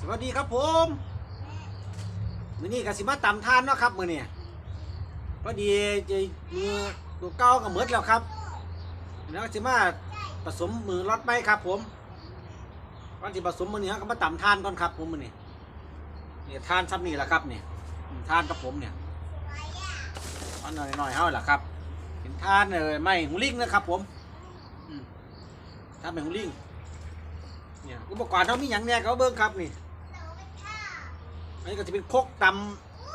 สวัสดีครับผมมือนี้ก็สิมาต่ำทานเนาะครับมื้อนี้พอดีจะมือตัวเก่าก็หมดแล้วครับแล้วกสิมาผสมมือรอดไหมครับ ผมก่อนสิผสมมื้อนี้ก็มาต่ำทานก่อนครับ ผมมื้อนี้นี่ยทานซ้ำนี่แหละครับเนี่อืมทานกับผมเนี่ยอันหน่อยๆเฮาล่ะครับเป็นทานเออไม่หูลิงนะครับผมอืมทานไม่หูลิงเนี่ยอุปกรณ์เขามีอย่างแน่เขาเบิ้งครับนี่ นนี้ก็จะเป็นโคกต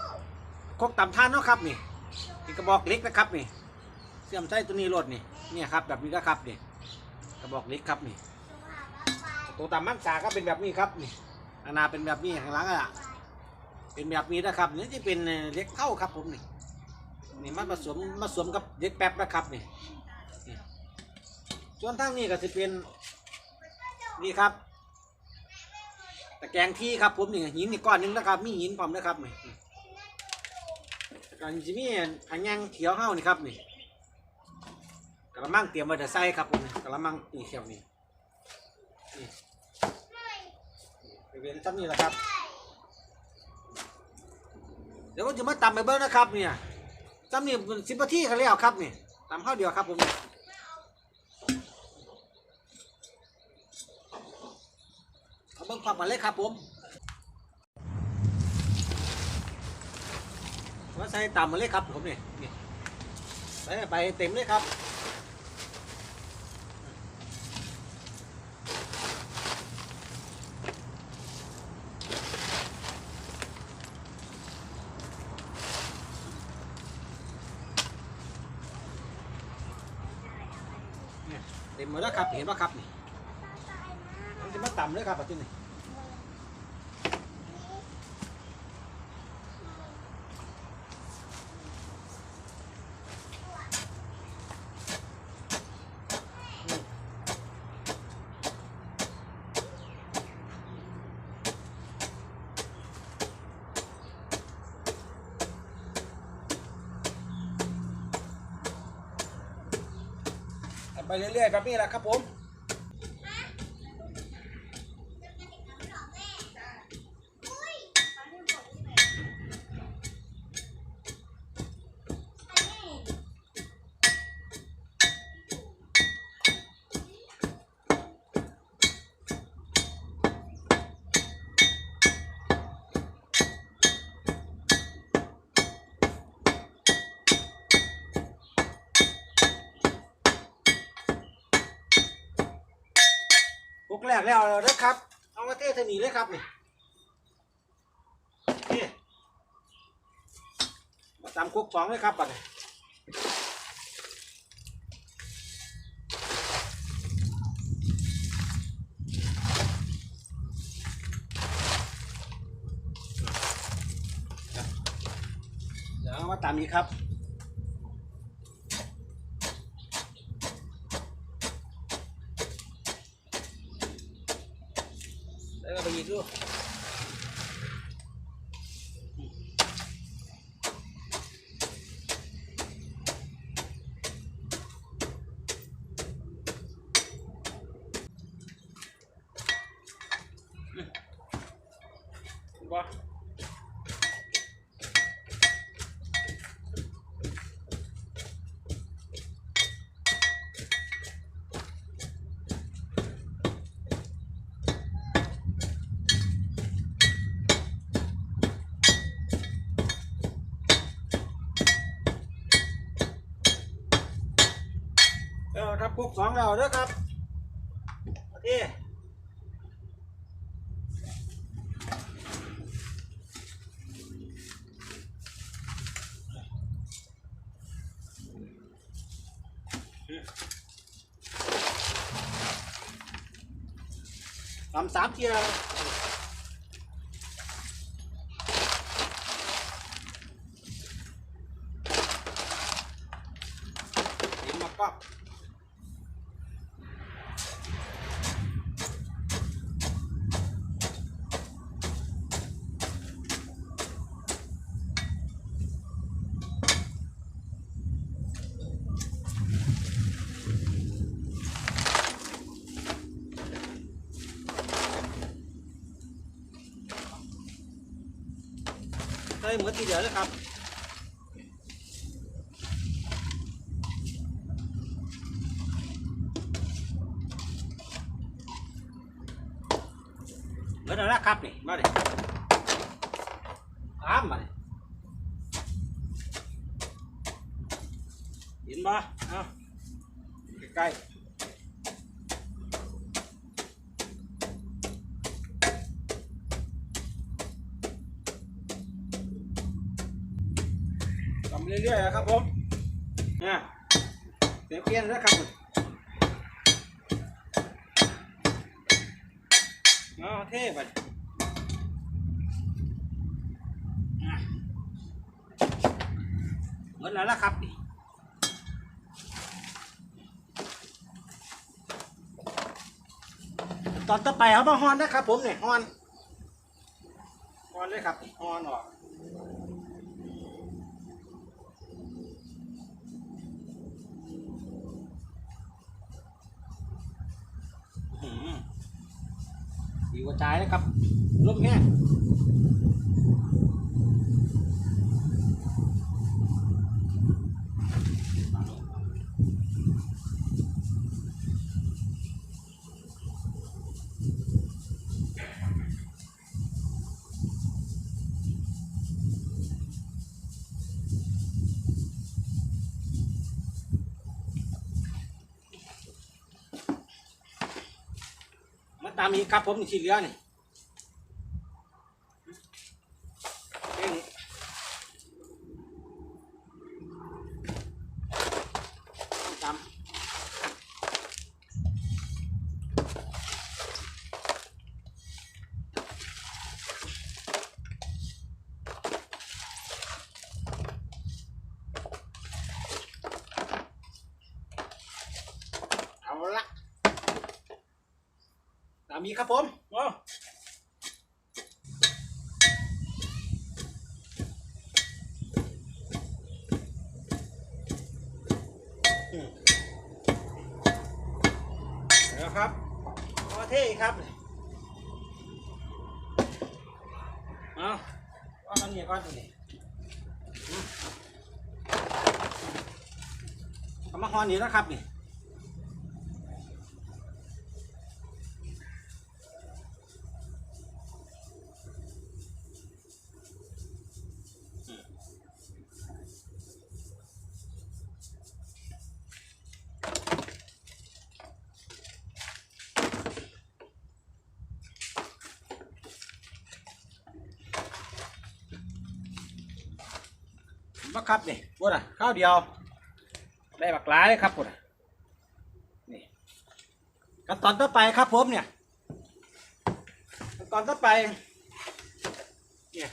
ำโคกตำท่านเนาะครับนี่นี่กระบอกเล็กนะครับนี่ เสื่อมใช้ตัวนี้รถนี่เนี่ยครับแบบนี้นะครับนี่กระบอกเล็กครับนี่ตัวตำมันสาก็เป็นแบบนี้ครับนี่อาณาเป็นแบบนี้ข้างหลังอะเป็นแบบนี้นะครับนี่จะเป็นเล็กเท่าครับผมนี่นี่มันผสมมาสวมกับเล็กแป๊บนะครับนี่ส่วนทางนี้ก็จะเป็นนี่ครับ ตะแกรงที่ครับผมนี่หินนี่ก้อนนึงนะครับ มีหินพร้อมนะครับนี่การจะมีอันยังเขียวเฮ้านี่ครับนี่กระมังเตรียมไว้จะใส่ครับผมกระมังนี่เขียวนี่นี่ไปเวนตั้งนี่แหละครับ เดี๋ยวผมจะมาตำไปเบิ้งนะครับเนี่ยตำนี่สิบนาทีกันแล้วครับนี่ตำข้าวเดียวครับผม เอาเบิ้งความกันเลยครับผมว่าใส่ต่ำมาเลยครับผมนี่นี่ใส่ไปเต็มเลยครับเนี่ยเต็มหมดแล้วครับ เห็นป่ะครับนี่มันจะมาต่ำเลยครับปัจจุบัน เรื่อยๆแบบนี้แหละครับผม รกแล้วเด้อครับ เอามาเทสนีเลยครับนี่นี่มาตำคุกสองเลยครับบัดนี้เดี๋ยวเอามาตำอีกครับ แล้วก็ไครับคุกสองเราเด้อครับโอเคทำสามเทียร์ ใส่เหมือนทีเดียวเลยครับเหมือนแล้วครับนี่มาดิตามมาดิเห็นบ่เอาใกล้ๆ ทำเรื่อยๆนะครับผมเนี่ยเสียเปลี่ยนแล้วครับเอาเท่ไปหมดแล้วละครับตอนต่อไปเอามาฮอนนะครับผมเนี่ยฮอนฮอนเลยครับฮอนออก กระจายนะครับลบแห้ง อีกครับผมนี่ที่เหลือนี่เอ้ยนี่ตามเอาละ ตา มนี้ครับผมว้าวอืมแล้วครับพอเท่ครับเอาว่ากันเนี่ยก่อนตัวนี้อืมเอามาฮอนนี้แล้วครับนี่ มาครับนี่พูดอะข้าวเดียว ได้บักหลายเลยครับพูดอะนี่ขั้นตอนต่อไปครับผมเนี่ยขั้นตอนต่อไปเนี่ย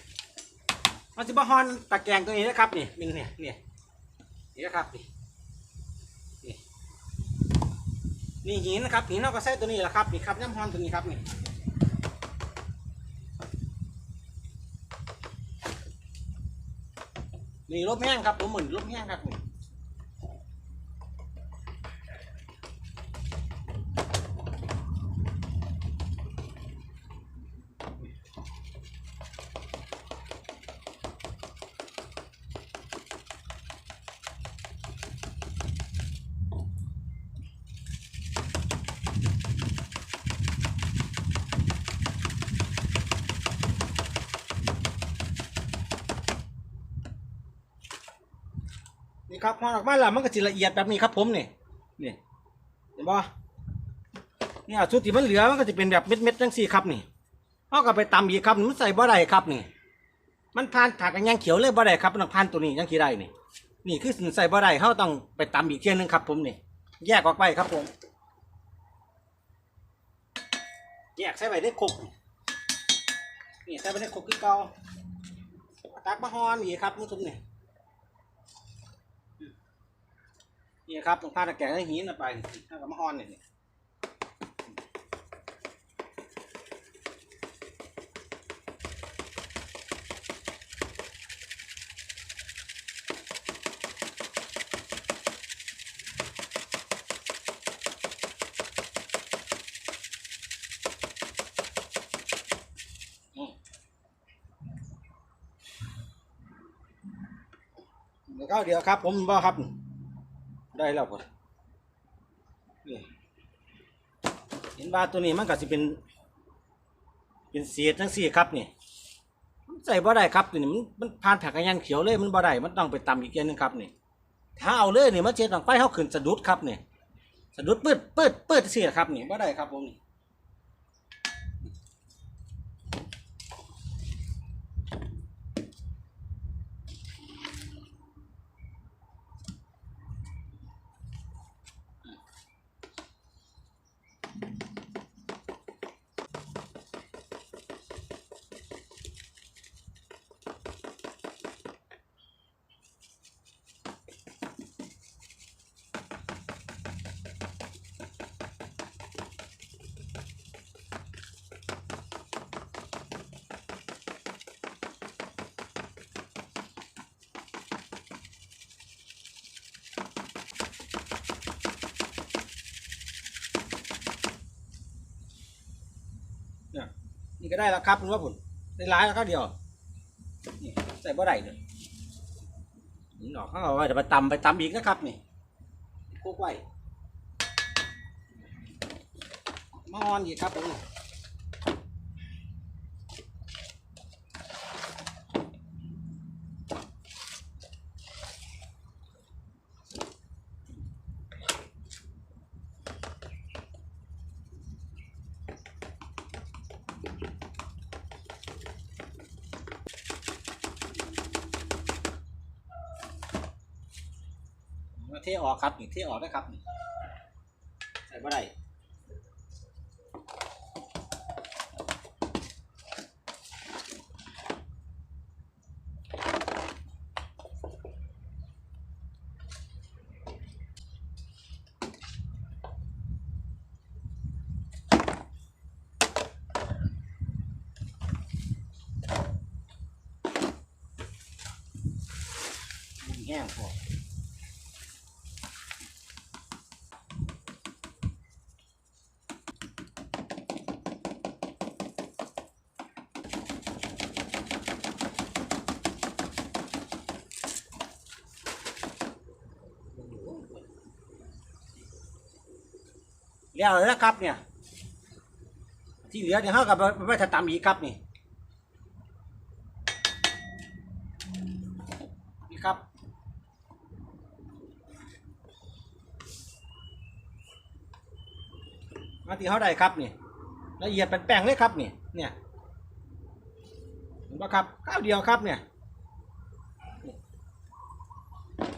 มันจะมาฮอนตะแกรงตัวนี้นะครับนี่มิงเนี่ยเนี่ยนี่นะครับนี่นี่นี่หินนะครับหินเราก็ใส่ตัวนี้แหละครับนี่ครับน้ำฮอนตัวนี้ครับนี่ นี่ลบแห้งครับผมเหมือนลบแห้งครับนี่ ครับพอออกมาแล้วมันก็จะละเอียดแบบนี้ครับผมนี่นี่เห็นปะเนี่ยชุดที่มันเหลือมันก็จะเป็นแบบเม็ดๆจังสี่ครับนี่เอาก็ไปตำอีกครับมันใส่บ่ได้ครับนี่ มันผ่านผักกันยังเขียวเลยบ่ได้ครับมันต้องผ่านตัวนี้ยังขี้ได้นี่ นี่คือใส่บ่ได้เขาต้องไปตำอีกเที่ยนึงครับ ผมนี่ แยกออกไปครับผม แยกใส่ไปได้ครกนี่นี่ใส่ไปได้ครกคือเก่าตักมาฮอนอีกครับมุ้งทุมนี่ นี่ครับตรงผ้าตะแกรงให้หินเอาไปถ้ากับมะฮอนเนี่ยนี่อืมก้าวเดียวครับผมบ่ครับ ได้แล้วพุ่นนี่เห็นว่าตัวนี้มันก็สิเป็น เป็นเศษทั้งสี่ครับนี่มันใส่บ่ได้ครับนี่มันมันผ่านแผกกันยันเขียวเลยมันบ่ได้มันต้องไปตำอีกเกียนนึงครับนี่ถ้าเอาเลยนี่มันเจ็ดต่างไปเขาขึ้นสะดุดครับนี่สะดุดปืดปืดปืดเสียครับนี่บ่ได้ครับผมนี่ เนี่ยนี่ ก็ได้แล้วครับคุณว่าผลได้ร้ายแล้วครับเดียวนี่ใส่บ่ได้เลยนี่หนอกข้าเอาไว้จะไปตำไปตำอีกนะครับนี่โคกไว้มาออนอีกครับผม ออกครับนี่เทออกได้ครับนี่ใส่บ่ได้บุญแห้งพอ แล้วเลยนะครับ เนี่ย ที่เหลือเนี่ยเขากับไปถ้าตำอีกครับนี่นี่ครับมาที่เขาได้ครับนี่ละเอียดเป็นแป้งเลยครับนี่เนี่ยเห็นปะครับข้าวเดียวครับเนี่ย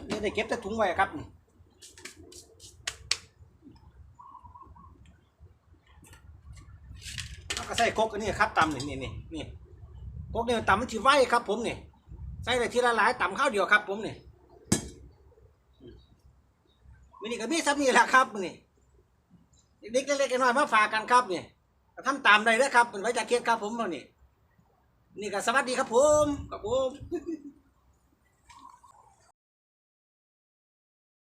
นี่ได้เก็บแต่ถุงไว้ครับนี่ แล้วก็ ใส่กกอันนี้ครับตำนี่นี่นี่นี่กกเนี่ยตำมันถือไว้ครับผมนี่ใส่เลยทีละหลายตำข้าวเดียวครับ ผมนี่มินี่ก็มีซับนี่แหละครับนี่เด็กเล็กๆน้อยมาฝากกันครับนี่ทำตามได้เลยครับเป็นไว้จากเคสครับผมเรานี่นี่ก็สวัสดีครับผมครับผม